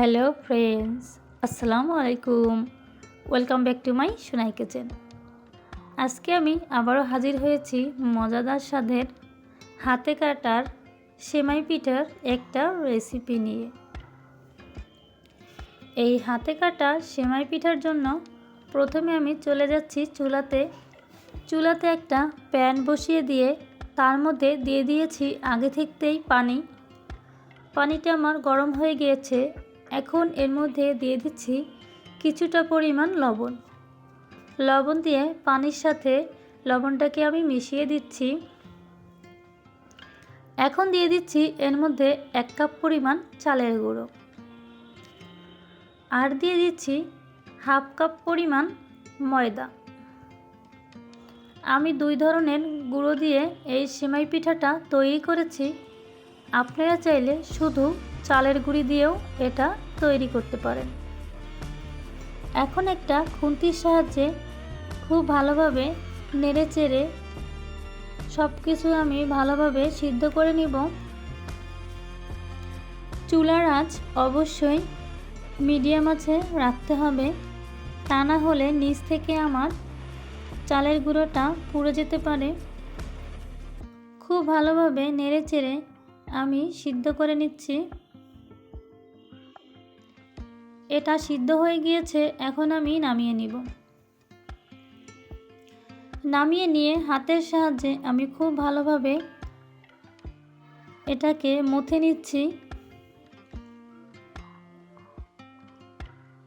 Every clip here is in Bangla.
হ্যালো ফ্রেন্ডস, আসসালামু আলাইকুম। Welcome back to my Sonai kitchen. আজকে আমি আবারও হাজির হয়েছি মজাদার স্বাদের হাতে কাটার সেমাই পিঠার একটা রেসিপি নিয়ে। এই হাতে কাটা সেমাই পিঠার জন্য প্রথমে আমি চলে যাচ্ছি চুলাতে। চুলাতে একটা প্যান বসিয়ে দিয়ে তার মধ্যে দিয়ে দিয়েছি আগে থাকতেই পানি। পানিটা আমার গরম হয়ে গিয়েছে। এখন এর মধ্যে দিয়ে দিচ্ছি কিছুটা পরিমাণ লবণ। লবণ দিয়ে পানির সাথে লবণটাকে আমি মিশিয়ে দিচ্ছি। এখন দিয়ে দিচ্ছি এর মধ্যে এক কাপ পরিমাণ চালের গুঁড়ো। আর দিয়ে দিচ্ছি হাফ কাপ পরিমাণ ময়দা। আমি দুই ধরনের গুঁড়ো দিয়ে এই সেমাই পিঠাটা তৈরি করেছি। আপনারা চাইলে শুধু চালের গুঁড়ি দিয়েও এটা তৈরি করতে পারেন। এখন একটা খুন্তির সাহায্যে খুব ভালোভাবে নেড়ে চেড়ে সব কিছু আমি ভালোভাবে সিদ্ধ করে নিব। চুলার আঁচ অবশ্যই মিডিয়াম আছে রাখতে হবে। তা না হলে নিচ থেকে আমার চালের গুঁড়োটা পুড়ে যেতে পারে। খুব ভালোভাবে নেড়ে চেড়ে আমি সিদ্ধ করে নিচ্ছি। এটা সিদ্ধ হয়ে গিয়েছে, এখন আমি নামিয়ে নিব। নামিয়ে নিয়ে হাতের সাহায্যে আমি খুব ভালোভাবে এটাকে মুথে নিচ্ছি।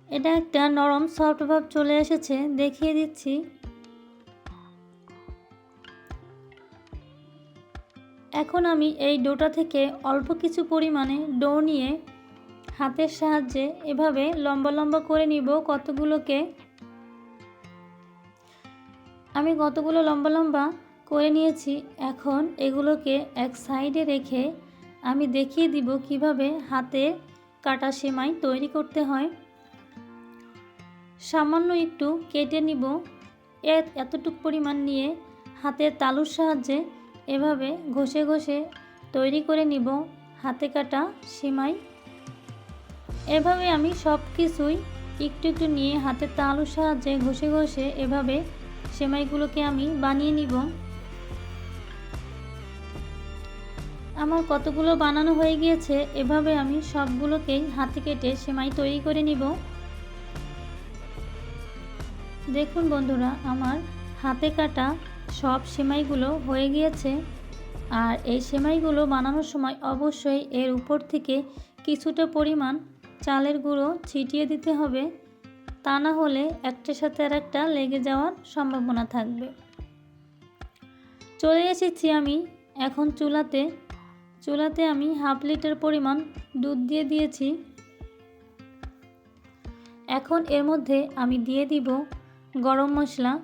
এটা একটা নরম সফট ভাব চলে এসেছে, দেখিয়ে দিচ্ছি। এখন আমি এই ডোটা থেকে অল্প কিছু পরিমাণে ডো নিয়ে হাতের সাহায্যে এভাবে লম্বা লম্বা করে নিব কতগুলোকে। আমি কতগুলো লম্বা লম্বা করে নিয়েছি, এখন এগুলোকে এক সাইডে রেখে আমি দেখিয়ে দিব কীভাবে হাতে কাটা সেমাই তৈরি করতে হয়। সামান্য একটু কেটে নিব। এতটুক পরিমাণ নিয়ে হাতের তালুর সাহায্যে এভাবে ঘষে ঘষে তৈরি করে নিব হাতে কাটা সেমাই। এভাবে আমি সব কিছুই একটু একটু নিয়ে হাতের তালুর সাহায্যে ঘষে ঘষে এভাবে সেমাইগুলোকে আমি বানিয়ে নিব। আমার কতগুলো বানানো হয়ে গিয়েছে, এভাবে আমি সবগুলোকেই হাতে কেটে সেমাই তৈরি করে নিব। দেখুন বন্ধুরা, আমার হাতে কাটা সব সেমাইগুলো হয়ে গিয়েছে। আর এই সেমাইগুলো বানানোর সময় অবশ্যই এর উপর থেকে কিছুটা পরিমাণ চালের গুঁড়ো ছিটিয়ে দিতে হবে। তা না হলে একটার সাথে আর একটা লেগে যাওয়ার সম্ভাবনা থাকবে। চলে এসেছি আমি এখন চুলাতে। চুলাতে আমি হাফ লিটার পরিমাণ দুধ দিয়ে দিয়েছি। এখন এর মধ্যে আমি দিয়ে দিব গরম মশলা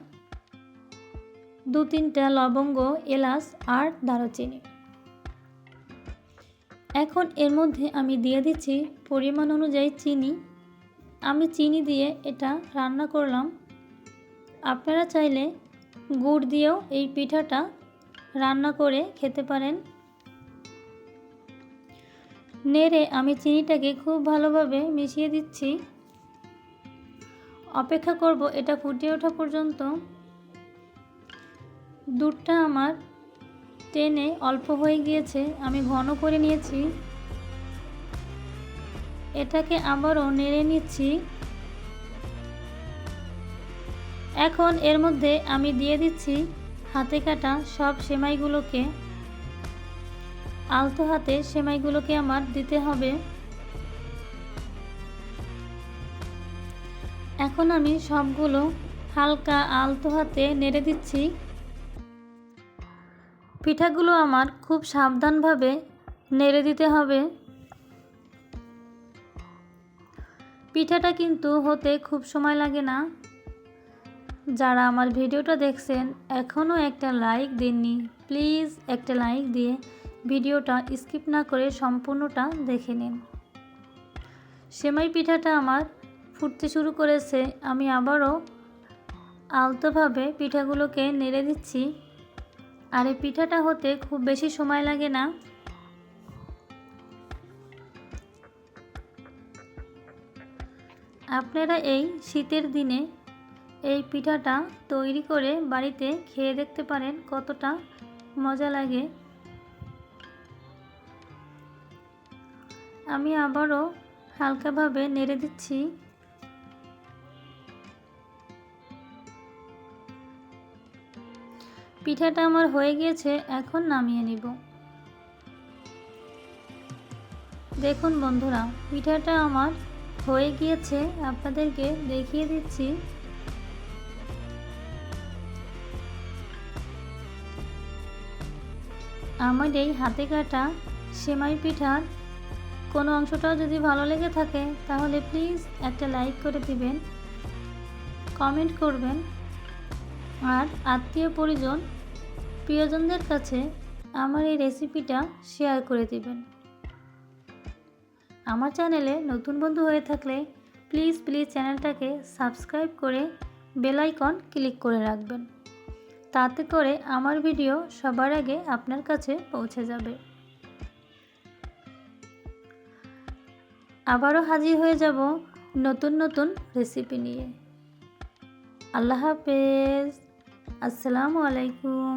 দু তিনটা লবঙ্গ, এলাচ আর দারুচিনি। এখন এর মধ্যে আমি দিয়ে দিচ্ছি পরিমাণ অনুযায়ী চিনি। আমি চিনি দিয়ে এটা রান্না করলাম। আপনারা চাইলে গুড় দিয়েও এই পিঠাটা রান্না করে খেতে পারেন। নেড়ে আমি চিনিটাকে খুব ভালোভাবে মিশিয়ে দিচ্ছি। অপেক্ষা করব এটা ফুটিয়ে ওঠা পর্যন্ত। দুধটা আমার টেনে অল্প হয়ে গিয়েছে, আমি ঘন করে নিয়েছি। এটাকে আবারও নেড়ে নিচ্ছি। এখন এর মধ্যে আমি দিয়ে দিচ্ছি হাতে কাটা সব সেমাইগুলোকে। আলতো হাতে সেমাইগুলোকে আমার দিতে হবে। এখন আমি সবগুলো হালকা আলতো হাতে নেড়ে দিচ্ছি। পিঠাগুলো আমার খুব সাবধানভাবে নেড়ে দিতে হবে। পিঠাটা কিন্তু হতে খুব সময় লাগে না। যারা আমার ভিডিওটা দেখছেন, এখনও একটা লাইক দেননি, প্লিজ একটা লাইক দিয়ে ভিডিওটা স্কিপ না করে সম্পূর্ণটা দেখে নিন। সেমাই পিঠাটা আমার ফুটতে শুরু করেছে, আমি আবারও আলতোভাবে পিঠাগুলোকে নেড়ে দিচ্ছি। আর এই পিঠাটা হতে খুব বেশি সময় লাগে না। আপনারা এই শীতের দিনে এই পিঠাটা তৈরি করে বাড়িতে খেয়ে দেখতে পারেন কতটা মজা লাগে। আমি আবারও হালকাভাবে নেড়ে দিচ্ছি। পিঠাটা আমার হয়ে গিয়েছে এখন নামিয়ে নিব। দেখুন বন্ধুরা, পিঠাটা আমার হয়ে গিয়েছে, আপনাদেরকে দেখিয়ে দিচ্ছি। আমার এই হাতে কাটা সেমাই পিঠার কোনো অংশটাও যদি ভালো লেগে থাকে, তাহলে প্লিজ একটা লাইক করে দিবেন, কমেন্ট করবেন। আর আত্মীয় পরিজন প্রিয়জনদের কাছে আমার এই রেসিপিটা শেয়ার করে দিবেন। আমার চ্যানেলে নতুন বন্ধু হয়ে থাকলে প্লিজ প্লিজ চ্যানেলটাকে সাবস্ক্রাইব করে বেল আইকন ক্লিক করে রাখবেন। তাতে করে আমার ভিডিও সবার আগে আপনার কাছে পৌঁছে যাবে। আবারও হাজির হয়ে যাব নতুন নতুন রেসিপি নিয়ে। আল্লাহ হাফেজ। আসসালামু আলাইকুম।